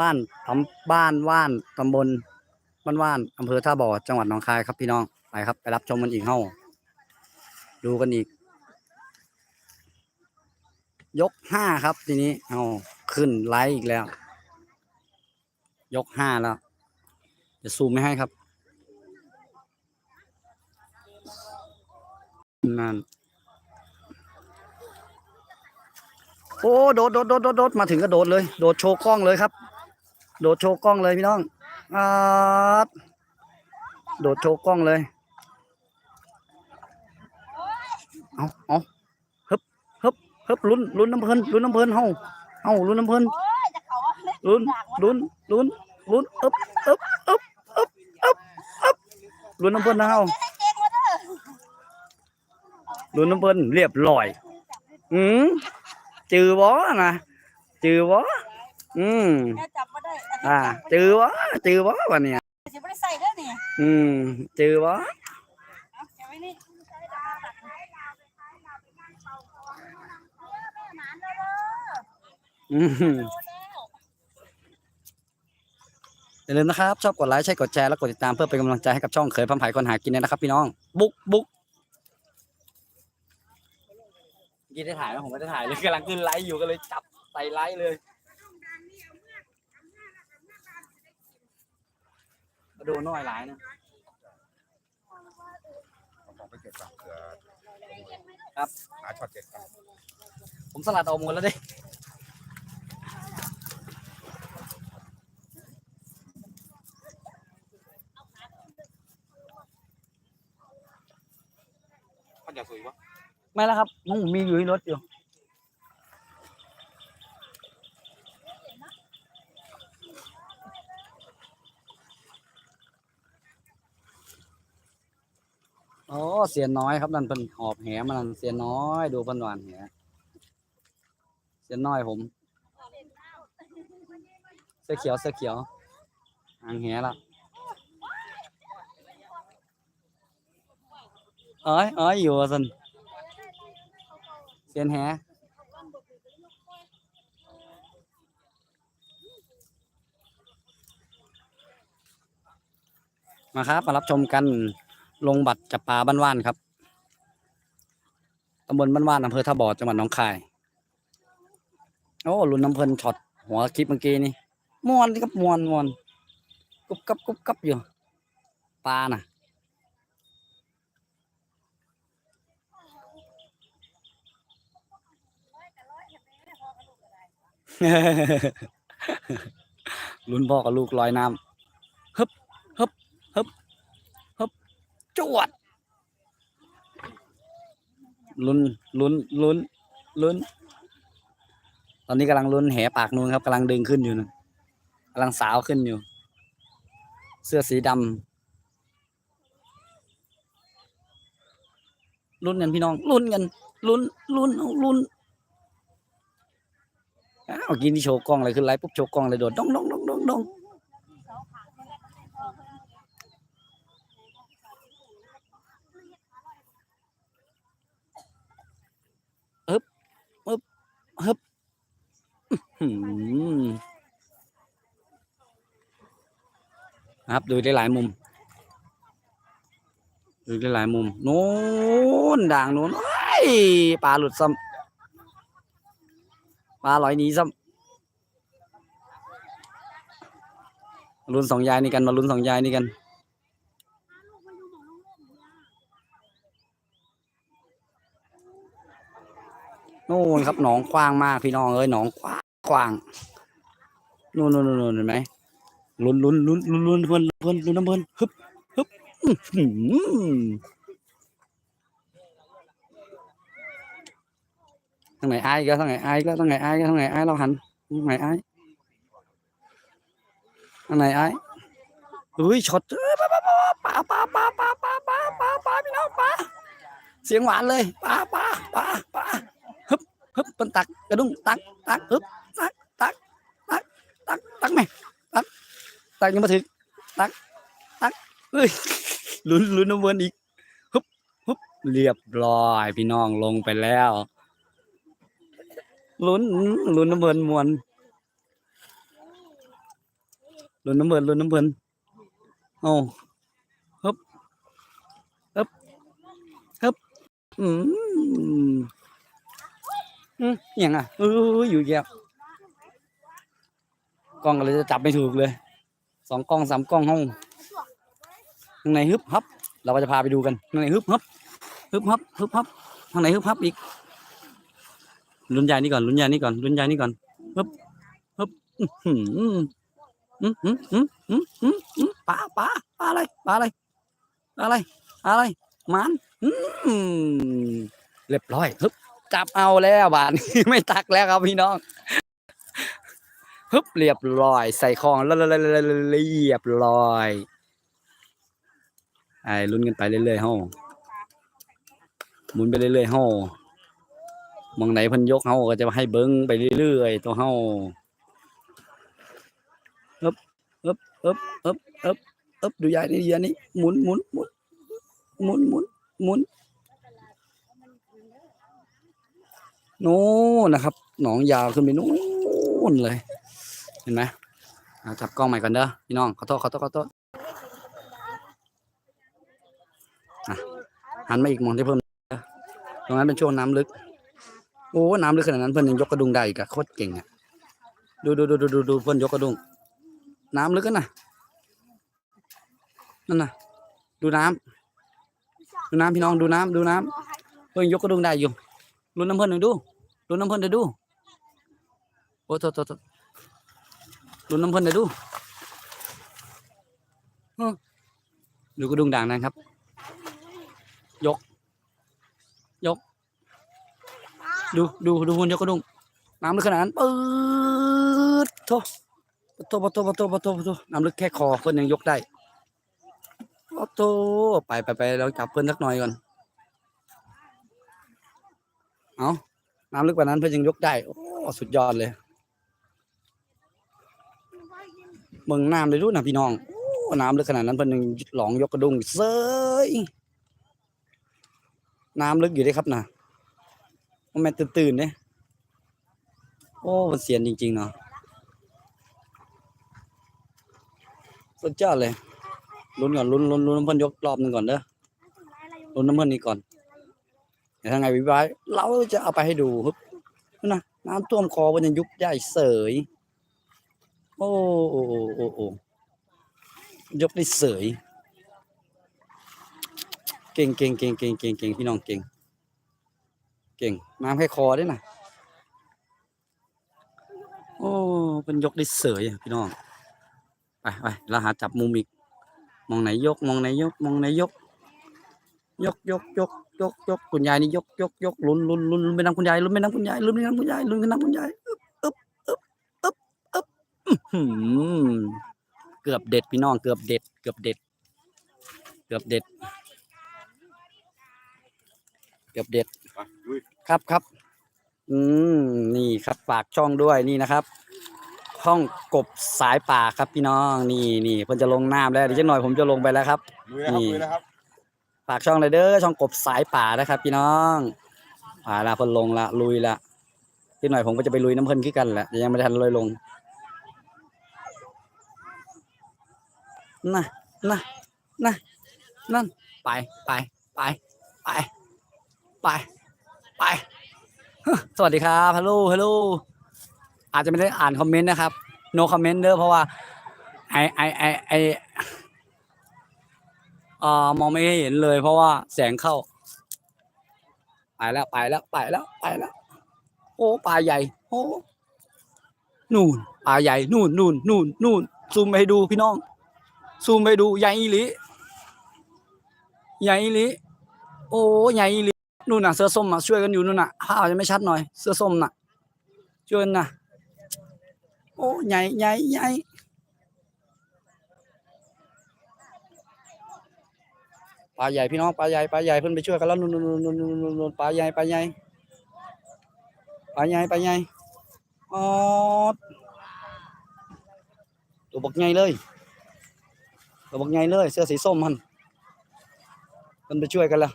บ้านทำบ้านว่านตำบลบ้านว่านอำเภอท่าบ่อจังหวัดหนองคายครับพี่น้องไปครับ ไปรับชมกันอีกเฮ้าดูกันอีก ยกห้าครับทีนี้เอาขึ้นไลท์อีกแล้ว ยกห้าแล้วจะซูมไม่ให้ครับนั่นโอ้โดดโดดโดดโดดมาถึงก็โดดเลย โดดโชว์กล้องเลยครับ โดดโชว์กล้องเลยพี่น้องอาดโดดโชว์กล้องเลย เอาเอาฮึบฮึบฮึบลุ้นลุ้นน้ำเพลินลุ้นน้ำเพลินเฮาเฮาลุ้นน้ำเพลินลุ้นลุ้นลุ้นลุ้นอึบอึบอึบอึบอึบอึบลุ้นน้ำเพลินนะเฮาให้เจ๊งมาเด้อลุ้นน้ำเพลินเรียบร้อยอืมจือบ่นะจือบ่อืมแม่จับม อ่าจือบ่จือบ่วันเนี้ยสิบ่ได้ใส่เด้อนี่อืมจือบ่เอาเก็บไว้นี่ใส่ดาบักให้ดาไปใช้ดาไปนั่งเป่าก่อนแม่หมานเด้อเด้ออืมโตแล้วอย่าลืมนะครับ ชอบกดไลค์ใช่กดแชร์และกดติดตามเพื่อเป็นกำลังใจให้กับช่องเคยพัมไผ่คนหากินด้วยนะครับ พี่น้อง บุ๊กบุ๊กยี่ได้ถ่ายไหมผมไม่ได้ถ่ายเลยกำลังขึ้นไลฟ์อยู่ก็เลยจับใส่ไลฟ์เลยมา ดูน้อยหลายนะเอาของไปเก็บก่อนเผื่อครับ หาช็อตเด็ดก่อนผมสลัดออกหมดแล้วดิมันอย่าสวยวะไม่แล้วครับน้องผมมีอยู่ที่รถอยู่ โอ้เสียน้อยครับนั่นเป็นหอบแหมานั่นเสียน้อยดูเพันวานแหเสียน้อยผมเสื้อเขียวเสื้อเขียวหางแหละเอ้ยเอ้ยอยู่สันเสียนแหมาครับมารับชมกัน ลงบัตรจับปลาบ้านว่านครับตำบลบ้านว่านอำเภอท่าบ่อจังหวัดหนองคาย โอ้ลุนน้ำเพลินช็อตหัวคลิปเมื่อกี้นี่มวนครับมวนมวนกุบกับกุบกับอยู่ปลาน่ะ ลุ้นพ่อกับลูกลอยน้ำฮึบฮึบฮึบฮึบ จวดลุ้นลุ้นลุ้นลุ้น ตอนนี้กำลังลุ้นแหปากนูนครับกำลังดึงขึ้นอยู่นะกำลังสาวขึ้นอยู่ เสื้อสีดำลุ้นกันพี่น้องลุ้นกันลุ้นลุ้นเอาลุ้นอ้าวเมื่อกี้นี่โชว์กล้องอะไรขึ้นไลฟ์ปุ๊บโชว์กล้องเลยโดดดองดองดองดองดองอึบอึบ ฮึบครับดูได้หลายมุม ดูได้หลายมุมโน้นด่างโน้นเอ้ปลาหลุดซ้ำปลาลอยหนีซ้ำลุ้นสองยายนี่กันมาลุ้นสองยายนี่กัน นู่นครับหนองกว้างมากพี่น้องเอ้ยหนองกว้างกว้างนู่นนู่นนู่นเห็นไหมลุ้นลุ้นลุ้นลุ้นลุ้นเพิ่อนเพิ่อนลุ้นน้ำเพิ่อนฮึบฮึบทางไหนอายก็ทางไหนอายก็ทางไหนอายก็ทางไหนอายเราหันทางไหนอายทางไหนอายเฮ้ยช็อตเอ้ยปลาปลาปลาปลาปลาปลาปลาปลาปลาปลาพี่น้องปลาเสียงหวานเลยปลาปลาปลาปลา ฮึบเป็นตักกระดุ้งตักตักฮึบตักตักตักตักตักไหมตักตักยังมาถึงตักตักเฮ้ยลุ้นลุ้นน้ำเวินอีกฮึบฮึบเรียบร้อยพี่น้องลงไปแล้วลุ้นลุ้นน้ำเวินมวนลุ้นน้ำเพิ่นลุ้นน้ำเพิ่นเอาฮึบฮึบฮึบอืม อย่างอะเอออยู่แยบกล้องก็เลยจะจับไม่ถูกเลยสองกล้องสามกล้องห้องข้างในฮึบฮับ เราก็จะพาไปดูกันข้างในฮึบฮับฮึบฮับฮึบฮับข้างในฮึบฮับอีกลุ้นใหญ่นี่ก่อนลุ้นใหญ่นี่ก่อนลุ้นใหญ่นี่ก่อนฮึบฮึบอื้อหืมอืมอืมอืมอืมอืมปลาปลาปลาอะไรปลาอะไรปลาอะไรอะไรมันอืมเรียบร้อยฮึบ จับเอาแล้วบาทนี้ไม่ตักแล้วครับพี่น้องฮึบเรียบร้อย ใส่ของแล้วเรียบร้อยไอ้ลุ้นกันไปเรื่อยๆเฮาหมุนไปเรื่อยๆเฮามองไหนพันยกเฮาก็จะให้เบิ้งไปเรื่อยๆตัวเฮาฮึบฮึบฮึบฮึบฮึบฮึบดูยายนี่ยายนี่หมุนหมุนหมุนหมุนหมุนหมุน โน่นนะครับ หนองยาวขึ้นไปนู่นเลย เห็นไหมจับกล้องใหม่ก่อนเด้อพี่น้องขอโทษขอโทษขอโทษอะหันมาอีกมองที่เพิ่มตรงนั้นเป็นช่วงน้ำลึก โอ้น้ำลึกขนาดนั้นเพิ่นยังยกกระดุงได้อีกอะโคตรเก่งอะดูดูดูดูดูดูเพิ่นยกกระดุงน้ำลึกกันนะนั่นนะดูน้ำดูน้ำพี่น้องดูน้ำดูน้ำเพิ่นยกกระดุงได้อยู่ ลุ้นน้ำเพิ่นหน่อยดูลุ้นน้ำเพิ่นหน่อยดูโอ้โทษโทษลุ้นน้ำเพิ่นหน่อยดูดูกระดุงด่างนะครับ ยก ยก ดูดูดูคนยกกระดุงน้ำลึกขนาดนั้นปื๊ดโถโถปะโถปะโถปะโถปะโถน้ำลึกแค่คอเพิ่นยังยกได้ปะโถไปไปไปเราจับเพิ่นสักหน่อยก่อน เอาน้ำลึกกว่านั้นเพิ่นยังยกได้ โอ้ สุดยอดเลยเมืองน้ำเลยดูนะพี่น้อง โอ้ น้ำลึกขนาดนั้นเพิ่นยังหลองยกกระดุงเซยน้ำลึกอยู่เด้ครับนะมันแม่นตื่นๆเนี่ยโอ้ มันเสียนจริง ๆ เนาะสุดยอดเลยลุ้นก่อนลุ้นลุ้นลุ้นน้ำเพิ่อนยกรอบหนึ่งก่อนเด้อลุ้นน้ำเพิ่อนนี่ก่อน ทางไงวิบายเราจะเอาไปให้ดูครับนะน้ำท่วมคอมันยังยุบใหญ่เสย โอ้โอ้โอ้โอ้โอ้ยกได้เสย เก่งเก่งเก่งเก่งเก่งเก่งพี่น้องเก่ง เก่ง น้ำแค่คอได้น่ะโอ้เป็นยกได้เสยพี่น้อง ไปไปเราหาจับมุมอีก มองไหนยก มองไหนยก มองไหนยก ยกยกยก ยกยกคุณยายนี่ยกยกยกลุ้นลุ้นลุ้นลุ้นไปนำคุณยายลุ้นไปนำคุณยายลุ้นไปนำคุณยายลุ้นไปนำคุณยายอึ๊บอึ๊บอึ๊บอึ๊บอึ๊บอื้อหือเกือบเด็ดพี่น้องเกือบเด็ด เกือบเด็ด เกือบเด็ด เกือบเด็ดไปลุยครับครับ อืมนี่ครับฝากช่องด้วยนี่นะครับช่องกบสายป่าครับพี่น้อง นี่นี่เพิ่นจะลงน้ำแล้วเดี๋ยวจักหน่อยผมจะลงไปแล้วครับลุยแล้วครับนี่ลุยแล้วครับ ฝากช่องเลยเด้อช่องกบสายป่านะครับ พี่น้องป่าละเพิ่นลงละลุยละที่หน่อยผมก็จะไปลุยน้ำเพิ่นคือกันแหละยังไม่ทันเลยลงน่ะน่ะน่ะนั่นไปไปไปไปไปไปสวัสดีครับฮัลโหลฮัลโหลอาจจะไม่ได้อ่านคอมเมนต์นะครับ no comment เด้อเพราะว่าไอไอไอไอ อ่อมองไม่เห็นเลย เพราะว่าแสงเข้า ไปแล้วไปแล้วไปแล้วไปแล้ว โอ้ปลาใหญ่ โอ้นู่นปลาใหญ่นู่นนู่นนู่นนู่นซูมไปดูพี่น้อง ซูมไปดูใหญ่อีหลีใหญ่อีหลีโอ้ใหญ่อีหลีนู่นน่ะเสื้อส้มอะช่วยกันอยู่นู่นน่ะภาพอาจจะไม่ชัดหน่อย เสื้อส้มน่ะช่วยนน่ะโอ้ใหญ่ใหญ่ใหญ่ ปลาใหญ่พี่น้องปลาใหญ่ปลาใหญ่เพิ่นไปช่วยกันแล้วนู่นนู่นนู่นนู่นปลาใหญ่ปลาใหญ่ปลาใหญ่ปลาใหญ่อ๋อตัวบักใหญ่เลยตัวบักใหญ่เลย เสื้อสีส้มมันเพิ่นไปช่วยกันละ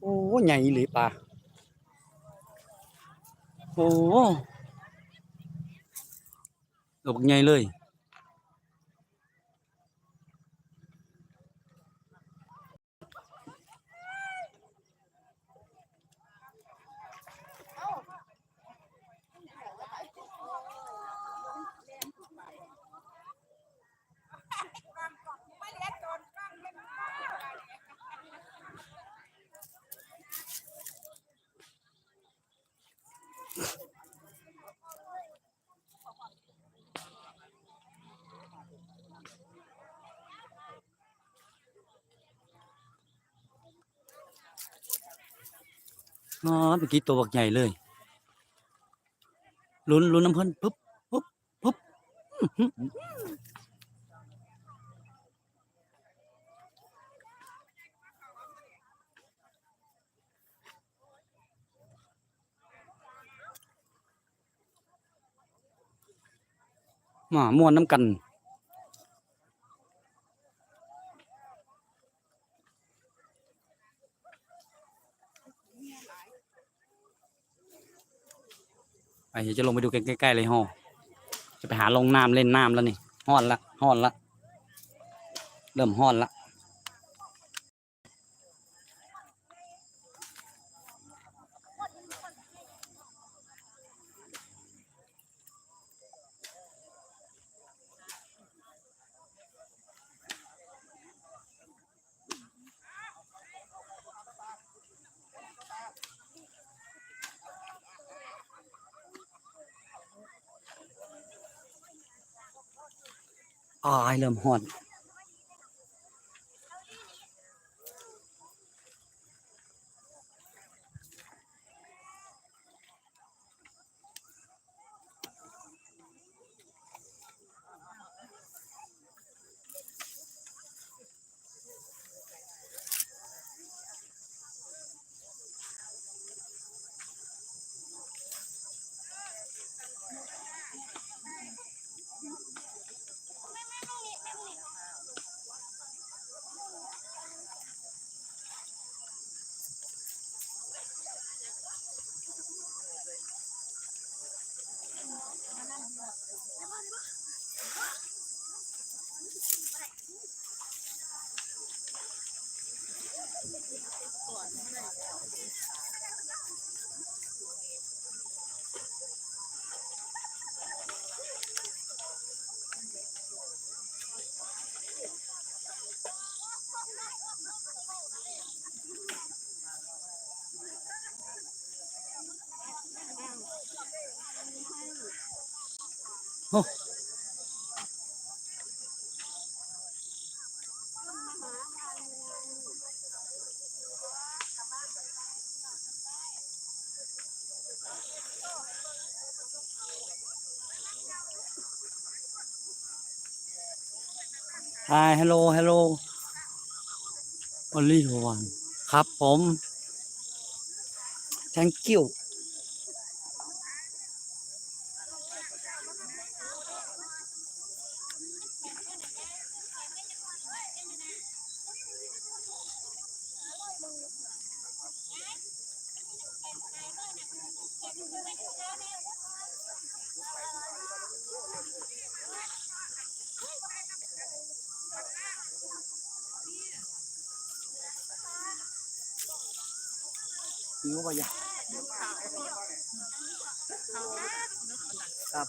โอ้ใหญ่อีหรือปลาโอ้ดอกบักใหญ่เลย อ๋อเมื่อกี้ตัวบักใหญ่เลยลุ้นลุ้นน้ำเพิ่นปุ๊บปุ๊บปุ๊บหือมาม่วนน้ำกัน ดี๋ยวจะลงไปดูกันใกล้ๆเลยฮอจะไปหาลงน้ำเล่นน้ำแล้วนี่ฮอนละฮอนละเริ่มฮอนละ อายเริ่มหอน ฮายฮัลโหลฮัลโหลออลลี่วันครับผม thank you หิวป่ะยะครับ